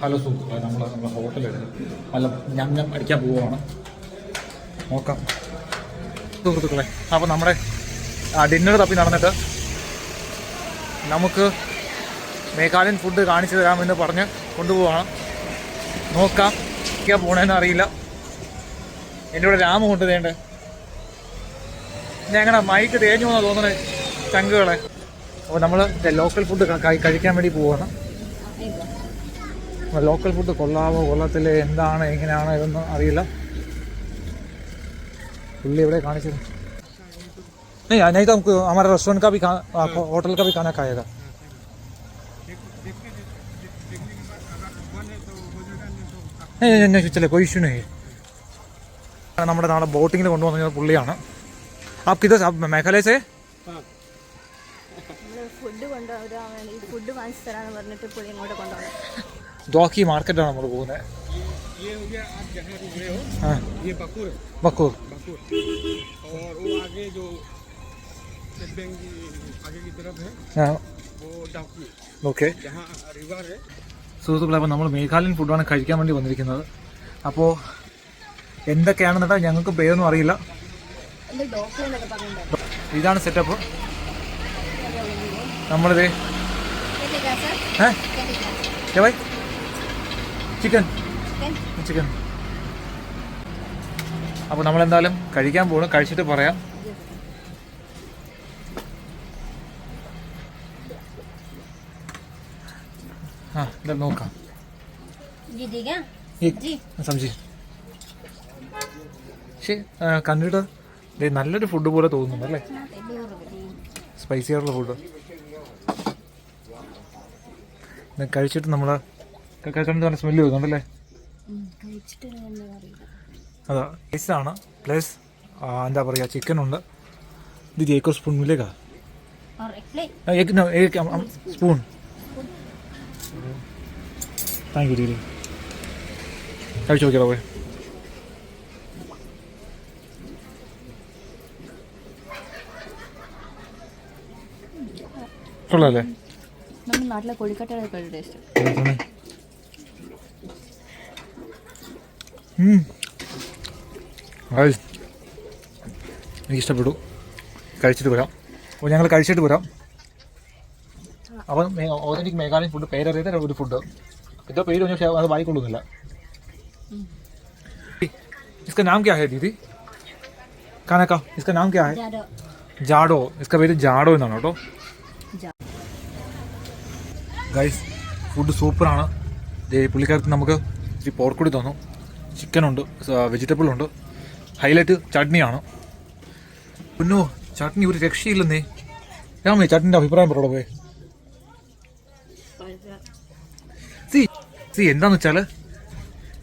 Hello സുഹൃത്തുക്കളെ നമ്മൾ നമ്മുടെ ഹോട്ടലിൽ നല്ല ഞം ഞം അടിക്കാൻ പോവുകയാണ് നോക്കാം. സുഹൃത്തുക്കളെ അപ്പോൾ നമ്മുടെ ഡിന്നർ തപ്പി നടന്നിട്ട് നമുക്ക് മേഘാലയൻ ഫുഡ് കാണിച്ചു തരാമെന്ന് പറഞ്ഞ് കൊണ്ടുപോവാണ്. നോക്കാം ഒക്കെയാ പോണേന്ന് അറിയില്ല. എന്റെ ഇവിടെ രാമ കൊണ്ട് തേണ്ടേ ഞങ്ങളുടെ മൈക്ക് തേഞ്ഞു പോകുന്ന തോന്നുന്നത് ചങ്കുകളെ. അപ്പോൾ നമ്മൾ ലോക്കൽ ഫുഡ് കഴിക്കാൻ വേണ്ടി പോവാണ്. ലോക്കൽ ഫുഡ് കൊള്ളാമോ കൊള്ളത്തില്ലേ എന്താണ് എങ്ങനെയാണ് ഇതൊന്നും അറിയില്ല പുള്ളി എവിടെ കാണിച്ചത് नहीं नहीं तो हमको हमारा रेस्टोरेंट का भी खा आ, होटल का भी खाना खाएगा नहीं नहीं नहीं चले कोई इशू नहीं നമ്മുടെ നാളെ ബോട്ടിങ്ങിൽ കൊണ്ടുവന്ന പുള്ളിയാണ് ആപ്പ് കിതർ आप മേഘാലയ से ഫുഡ് കൊണ്ടുവരാൻ വേണ്ടി ഫുഡ് വാങ്ങിച്ചു തരാന്ന് പറഞ്ഞിട്ട് പുള്ളി ഇങ്ങോട്ട് കൊണ്ടുവന്നു ദ്വാക്കി മാർക്കറ്റാണ് നമ്മൾ പോകുന്നത് സുഹൃത്തുക്കളെ അപ്പോൾ നമ്മൾ മേഘാലയൻ ഫുഡാണ് കഴിക്കാൻ വേണ്ടി വന്നിരിക്കുന്നത്. അപ്പോൾ എന്തൊക്കെയാണെന്ന് കേട്ടോ ഞങ്ങൾക്ക് പേരൊന്നും അറിയില്ല. ഇതാണ് സെറ്റപ്പ് നമ്മളിത് ഏ? ചിക്കൻ ചിക്കൻ അപ്പൊ നമ്മൾ എന്തായാലും കഴിക്കാൻ പോകണം കഴിച്ചിട്ട് പറയാം. കണ്ടിട്ട് നല്ലൊരു ഫുഡ് പോലെ തോന്നുന്നു അല്ലേ? സ്പൈസി ആയിട്ടുള്ള ഫുഡ് കഴിച്ചിട്ട് നമ്മൾ കണ്ട് നല്ല സ്മെല്ല് വരുന്നുണ്ടല്ലേ അതാ റൈസാണ് പ്ലസ് എന്താ പറയുക ചിക്കൻ ഉണ്ട്. ഇത് ഏക്കോ സ്പൂൺ മില്ലേക്കാ സ്പൂൺ താങ്ക് യു ദീദി കഴിച്ചു നോക്കിയാ പോയി. കൊള്ളാല്ലേ? നമ്മുടെ നാട്ടിലെ കോഴിക്കട്ടയുടെ ടേസ്റ്റ്. ഉം. Guys, എനിക്ക് ഇഷ്ടപ്പെട്ടു കഴിച്ചിട്ട് വരാം അപ്പോൾ ഞങ്ങൾ കഴിച്ചിട്ട് വരാം അപ്പം ഓതന്റിക് മേഘാലയൻ ഫുഡ് പേരറിയാത്ത ഒരു ഫുഡ് എന്തോ പേര് പക്ഷേ അത് വായിക്കൊള്ളുന്നില്ല इसका नाम क्या है दीदी खाना का इसका नाम क्या है ജാഡോ ഇസ്ക പേര് ജാഡോ എന്നാണ് കേട്ടോ ജാ- ഗൈസ് ഫുഡ് സൂപ്പറാണ് ദേ പുള്ളിക്കാരത്ത് നമുക്ക് ഇച്ചിരി പോർക്ക് കൂടി തന്നു വെജിറ്റബിൾ ഉണ്ട് ഹൈലൈറ്റ് ചട്നിയാണ്. പിന്നോ ചട്നി ഒരു രക്ഷയില്ലെന്നേ. രാമേ ചട്നിന്റെ അഭിപ്രായം പറയടോ പോയി. സി സി എന്താന്ന് വെച്ചാൽ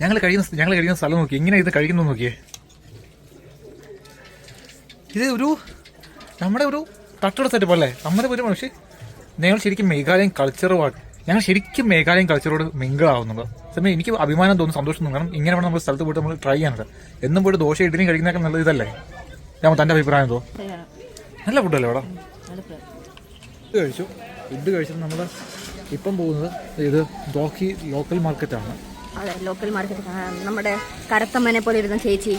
ഞങ്ങൾ കഴിയുന്ന ഞങ്ങൾ കഴിയുന്ന സ്ഥലം നോക്കി എങ്ങനെ ഇത് കഴിക്കുന്നു നോക്കിയേ. ഇത് ഒരു നമ്മുടെ ഒരു തട്ടുള്ള സെറ്റപ്പ് അല്ലേ? നമ്മുടെ ഒരു മനുഷ്യ ഞങ്ങൾ ശരിക്കും മേഘാലയൻ കൾച്ചറുമായിട്ട് ഞങ്ങൾ ശരിക്കും മേഘാലയൻ കൾച്ചറോട് മിങ്കിൾ ആവുന്നുണ്ട് സമയം എനിക്ക് അഭിമാനം തോന്നുന്നു സന്തോഷം തോന്നുന്നു. കാരണം ഇങ്ങനെ വേണം നമ്മൾ സ്ഥലത്ത് പോയിട്ട് നമ്മൾ ട്രൈ ചെയ്യാനുള്ളത് എന്നും പോയിട്ട് ദോശ ഇഡ്ഡലിയും കഴിക്കുന്നതൊക്കെ നല്ല ഇതല്ലേ? ഞാൻ തന്റെ അഭിപ്രായം എന്തോ? നല്ല ഫുഡല്ലേ ഇവിടെ? ഇത് കഴിച്ചു. ഫുഡ് കഴിച്ചിട്ട് നമ്മൾ ഇപ്പം പോകുന്നത് ഇത് ദോഹി ലോക്കൽ മാർക്കറ്റാണ് അതെ ലോക്കൽ മാർക്കറ്റ് നമ്മുടെ കരത്തമ്മനെ പോലെ ഇരുന്ന ചേച്ചി.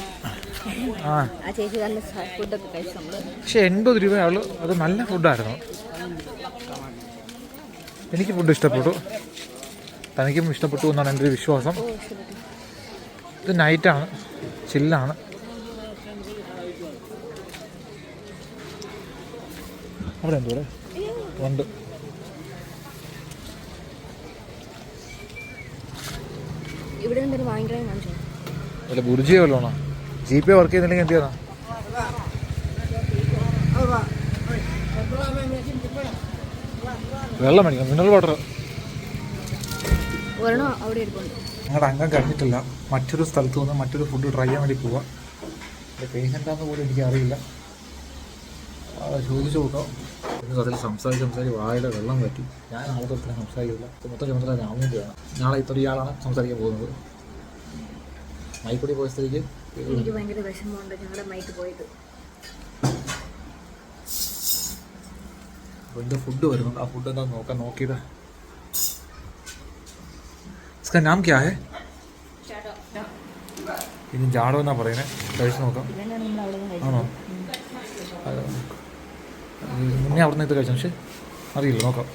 ആ. ചേച്ചി നല്ല ഫുഡൊക്കെ കഴിച്ചു നമ്മൾ. പക്ഷെ എൺപത് രൂപയുള്ളൂ അത് നല്ല ഫുഡായിരുന്നു എനിക്ക് ഫുഡ് ഇഷ്ടപ്പെട്ടു. തനിക്കും ഇഷ്ടപ്പെട്ടു എന്നാണ് എന്റെ ഒരു വിശ്വാസം. ഇത് നൈറ്റാണ്. ചില്ലാണ്. അവിടെ എന്തോ ഉണ്ട്. അല്ല ബുർജിയോ വല്ലോണോ ജി പേ വർക്ക് ചെയ്യുന്നില്ലെങ്കിൽ എന്ത് ചെയ്യണം വെള്ളം മേടിക്കണം മിനറൽ വാട്ടർ ഒരെണ്ണം അവിടെ ഇരിപ്പുണ്ട്. ഞങ്ങളുടെ അംഗം കഴിഞ്ഞിട്ടില്ല. മറ്റൊരു സ്ഥലത്ത് നിന്ന് മറ്റൊരു ഫുഡ് ട്രൈ ചെയ്യാൻ വേണ്ടി പോവാം. എന്റെ പേഷ്യന്റാന്ന് പോലും എനിക്ക് അറിയില്ല. ആ, ചോദിച്ചു നോക്കാം. അതിൽ സംസാരിച്ച് സംസാരിച്ച് വായുടെ വെള്ളം പറ്റി ഞാൻ ആളെ തൊട്ട് സംസാരിക്കില്ല. മൊത്തം ചുമതല രാമൂട്ടിയാണ് നാളെ ഇത്ര ഇയാളാണ് സംസാരിക്കാൻ പോകുന്നത്. മൈക്കൂടി പോയ സ്ഥിതിക്ക് എനിക്ക് ഭയങ്കര വിഷമമുണ്ട് ഞങ്ങളുടെ മൈക്ക് പോയത് അപ്പോൾ ഫുഡ് വരുന്നുണ്ട്. ആ ഫുഡ് എന്താ നോക്കാൻ നോക്കിയത്. इसका नाम क्या है ഇത് ജാടോ എന്നാ പറയുന്നത് കഴിച്ച് നോക്കാം ഇതന്നെയാണ് നമ്മൾ അവിടെ നിന്ന് ആണോ അത് മുന്നേ അവിടെ നിന്ന് ഇത് കഴിച്ചു പക്ഷെ അറിയില്ല നോക്കാം